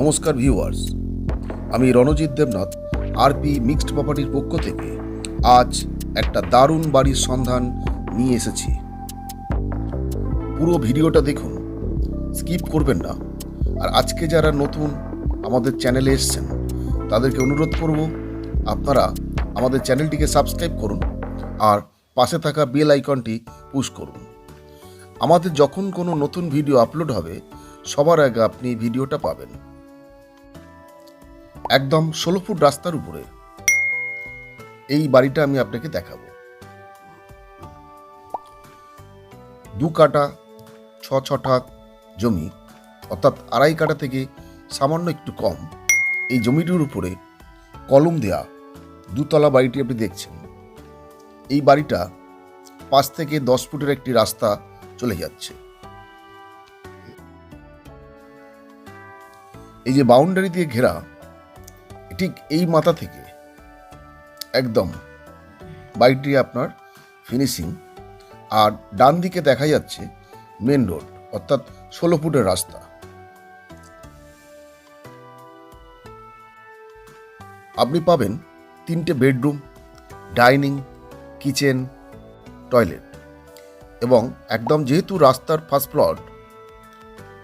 নমস্কার ভিউয়ার্স আমি Ranajit Debnath RP mixed প্রপার্টির পক্ষ থেকে আজ একটা দারুণ বাড়ির সন্ধান নিয়ে এসেছি। পুরো ভিডিওটা দেখুন স্কিপ করবেন না। আর আজকে যারা নতুন আমাদের চ্যানেলে এসেছেন, তাদেরকে অনুরোধ করব, আপনারা আমাদের চ্যানেলটিকে সাবস্ক্রাইব করুন আর পাশে থাকা বেল আইকনটি পুশ করুন। আমাদের যখন কোনো নতুন ভিডিও আপলোড হবে, সবার আগে আপনি ভিডিওটা পাবেন। একদম ষোলো ফুট রাস্তার উপরে। এই বাড়িটা আমি আপনাকে দেখাবো। দু কাটা, ছ ছটা জমি, অর্থাৎ আড়াই কাটা থেকে সামান্য একটু কম, এই জমিটির উপরে কলম দেয়া দুতলা বাড়িটি আপনি দেখছেন। এই বাড়িটা পাঁচ থেকে দশ ফুটের একটি রাস্তা চলে যাচ্ছে। এই যে বাউন্ডারি দিয়ে ঘেরা ঠিক এই মাথা থেকে। একদম। বাইকটি আপনার ফিনিশিং আর ডান দিকে দেখা যাচ্ছে মেন রোড অর্থাৎ ষোলো ফুটের রাস্তা। আপনি পাবেন তিনটে বেডরুম ডাইনিং কিচেন টয়লেট এবং একদম যেহেতু রাস্তার ফার্স্ট প্লট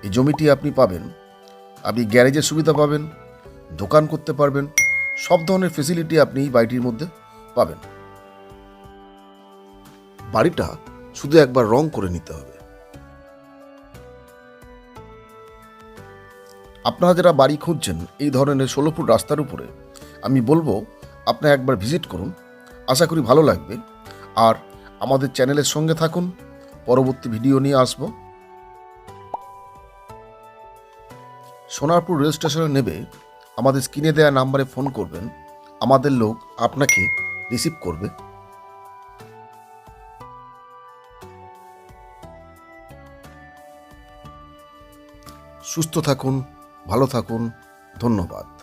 এই জমিটি আপনি পাবেন, আপনি গ্যারেজের সুবিধা পাবেন দোকান করতে পারবেন। সব ধরনের ফেসিলিটি আপনি বাড়িটির মধ্যে পাবেন। বাড়িটা শুধু একবার রং করে নিতে হবে। আপনারা যারা বাড়ি খুঁজছেন এই ধরনের ষোলো ফুট রাস্তার উপরে, আমি বলব আপনারা একবার ভিজিট করুন। আশা করি ভালো লাগবে। আর আমাদের চ্যানেলের সঙ্গে থাকুন। পরবর্তী ভিডিও নিয়ে আসব। সোনারপুর রেল স্টেশনে নেবে আমাদের স্ক্রিনে দেওয়া নাম্বারে ফোন করবেন। আমাদের লোক আপনাকে রিসিভ করবে। সুস্থ থাকুন, ভালো থাকুন, ধন্যবাদ।